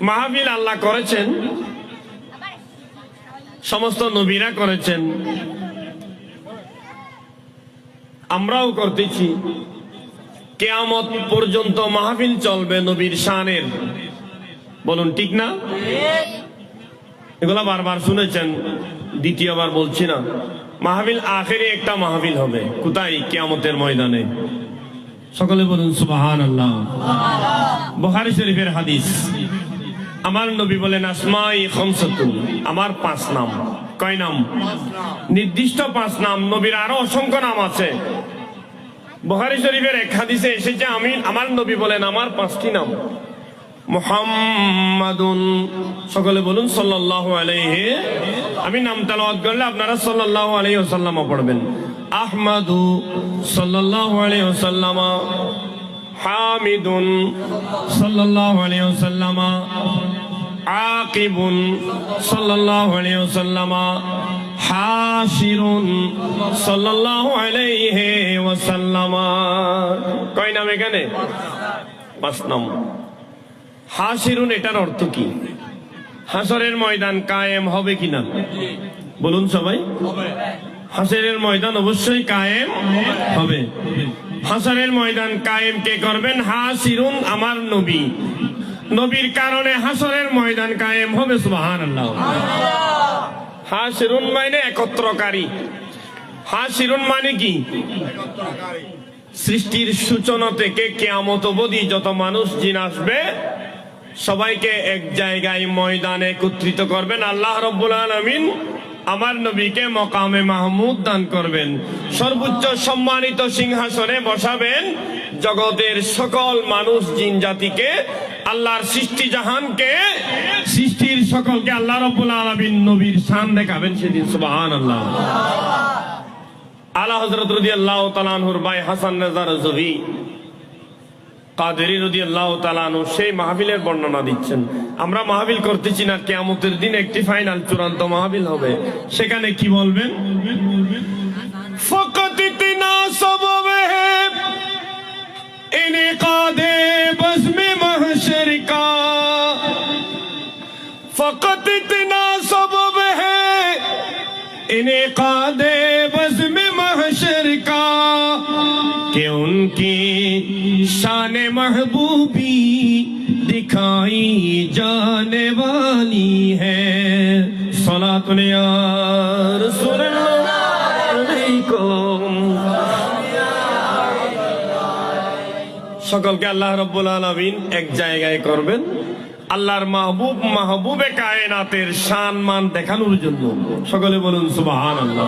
মাহফিল আল্লাহ করেছেন। সমস্ত নবীরা করেছেন। আমরাও করতেছি। কেয়ামত পর্যন্ত মাহফিল চলবে নবীর শানের। বলুন ঠিক না? এগুলা বারবার শুনেছেন দ্বিতীয়বার বলছি না। মাহফিল আখেরে একটা মাহফিল হবে। কোথায়? কেয়ামতের ময়দানে। সকলে বলুন সুবাহান আল্লাহ বখারি শরীফের হাদিস। আমার নবী বলেন আসমাই খমসতুন আমার পাঁচ নাম। কয় নাম? নির্দিষ্ট পাঁচ নাম, নবীর আরও অসংখ্য নাম আছে। বখারি শরীফের এক হাদিসে এসেছে, আমি, আমার নবী বলেন আমার পাঁচটি নাম। সকলে বলুন আমি নাম তেলাওয়াত করলে আপনারা সাল্লাল্লাহু আলাইহি পড়বেন। আহমাদু সাল্লাল্লাহু আলাইহি হামিদুন সাল্লাল্লাহু আলাইহি ওয়াসাল্লাম, আকিবুন সাল্লাল্লাহু আলাইহি ওয়াসাল্লাম হাসিরুন সাল্লাল্লাহু আলাইহি ওয়াসাল্লাম। কয় নাম এখানে? পাঁচ নাম। হাসিরুন এটার অর্থ কি? হাসরের ময়দান কায়েম হবে কিনা? বলুন সবাই। হাসরের ময়দান অবশ্যই কায়েম হবে। হাসরের ময়দান কায়েম কে করবেন? হাসিরুন আমার নবী। নবীর কারণে হাসরের ময়দান কায়েম হবে সুবাহান আল্লাহ হাসিরুন মানে একত্রকারী। হা হাসিরুন মানে কি? সৃষ্টির সূচনা থেকে কেয়ামত অবধি যত মানুষ জিন আসবে, সবাইকে এক জায়গায় ময়দানে একত্রিত করবেন। আল্লাহ রব্বুল আলমিন আমার নবীকে মকামে মাহমুদ দান করবেন। সর্বোচ্চ সম্মানিত সিংহাসনে বসাবেন জগতের সকল মানুষ, জিন জাতিকে, আল্লাহর সৃষ্টি জাহানকে, সৃষ্টির সকলকে আল্লাহ রব্বুল আলমিন নবীর শান দেখাবেন সেদিন সুবাহান আল্লাহ আলা হজরত রদি আল্লাহ তালানহুর ভাই হাসান রাজার জবি কাদেরি রদি আল্লাহ তালানু সেই মাহফিলের বর্ণনা দিচ্ছেন আমরা মাহফিল করতেছি না কেয়ামতের দিন একটি ফাইনাল চূড়ান্ত মাহফিল হবে সেখানে কি বলবেন ফকত ইতনা সবব है इनकाद बज़्म महशर का फकत इतना सबब है इनकाद बज़्म کہ ان کی شان محبوبی دکھائی جانے والی ہے سولا رسول সকলকে আল্লাহ রব্বুল আলমিন এক জায়গায় করবেন। আল্লাহর মাহবুব, মাহবুবে কায়নাতের সম্মান দেখানোর জন্য। সকলে বলুন সুবাহ আল্লাহ